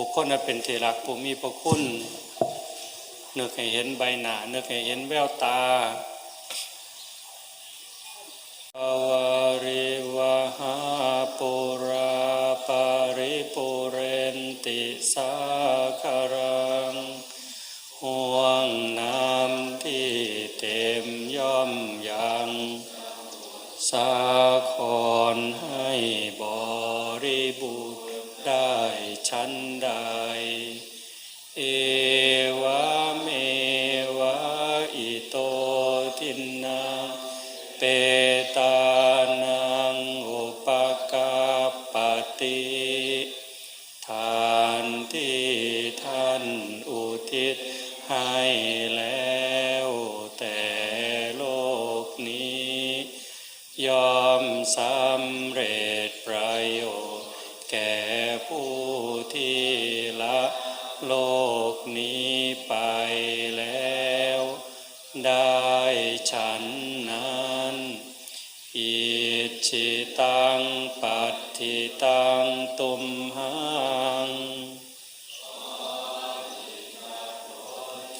บุคคลนั้นเป็นเที่รักผู้มีพระคุณนึกให้เห็นใบหน้านึกให้เห็นแววตาอวาริวหาปุราปาริปุเรนติสาคารังห่วงน้ำที่เต็มย่อมยังสาครให้ ทานที่ท่านอุทิศให้แล้วแต่โลกนี้ ยอมสำเร็จประโยชน์แก่ผู้ที่ละโลกนี้ไปแล้ว ได้ฉันนั้นอิชิตังปัต ติตังตุมหัง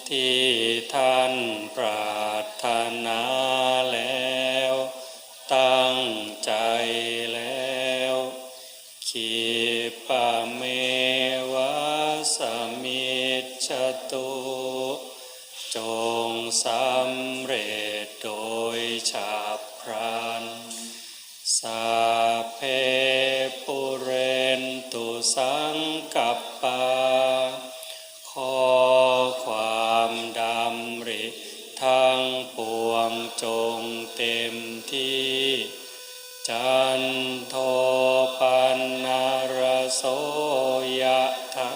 ที่ท่านปรารถนาแล้ว ตั้งใจแล้วขีปะเมวะสมิจตุจงสำเร็จโดยฉับพลัน สาเพ สังกัปปา ขอความดำริทางปวงจงเต็มที่ จันโทปันนารโสยะธา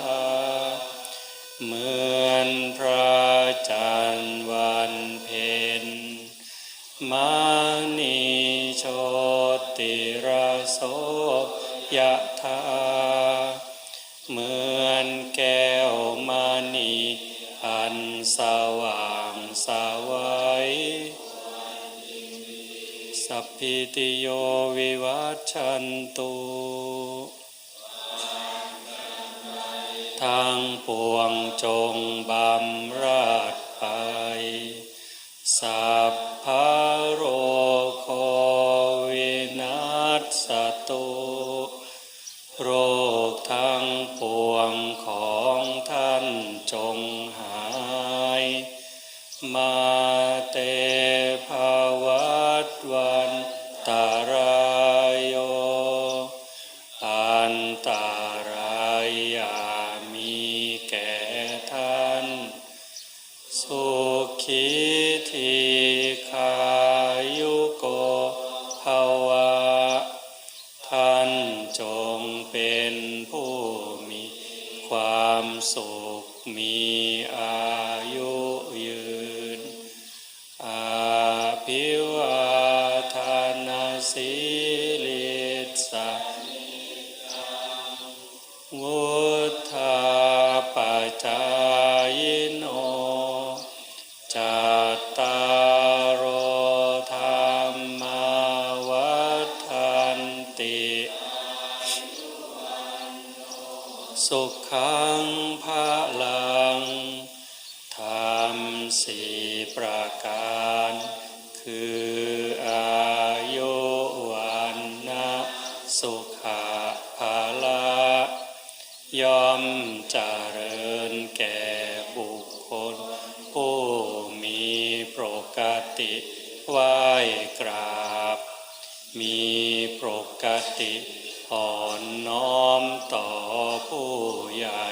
เมือ ยะธาเหมือนแก้วมานีอันสว่างสวัยสัพพิติโยวิวัชชันตุทางปวงจงบำราดไปสัพพโรโควินัสสตุ อั สุขังภาลังธรรมสี่ประการ คืออายุวันนะสุขะภาละย่อมเจริญแก่บุคคล ผู้มีปกติไหว้กราบ มีปกติอ่อ น้อมต่อผู้ใหญ่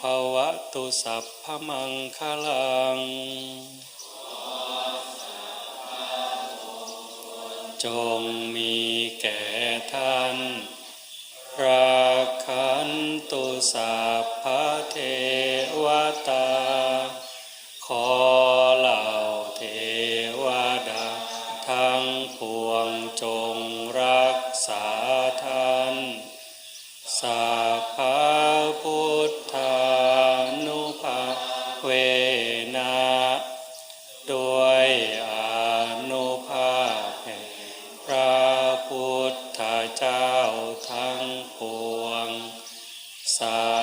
ภาวะตุสัพพมังคลัง จงมีแก่ท่านราคันตุสัพพเทวตา ขอเหล่าเทวดาทั้งปวงจงรักษา เวนะด้วยอนุภาพพระพุทธเจ้าทั้งปวงสา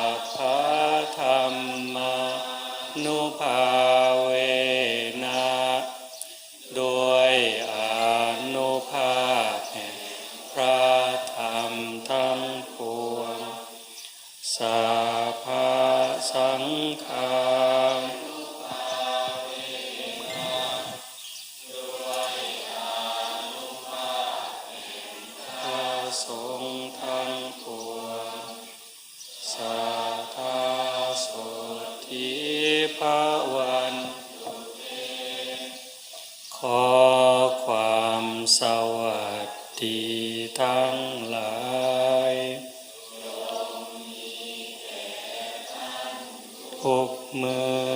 ภาวัน ขอความสวัสดีทั้งหลายทุกเมื่อ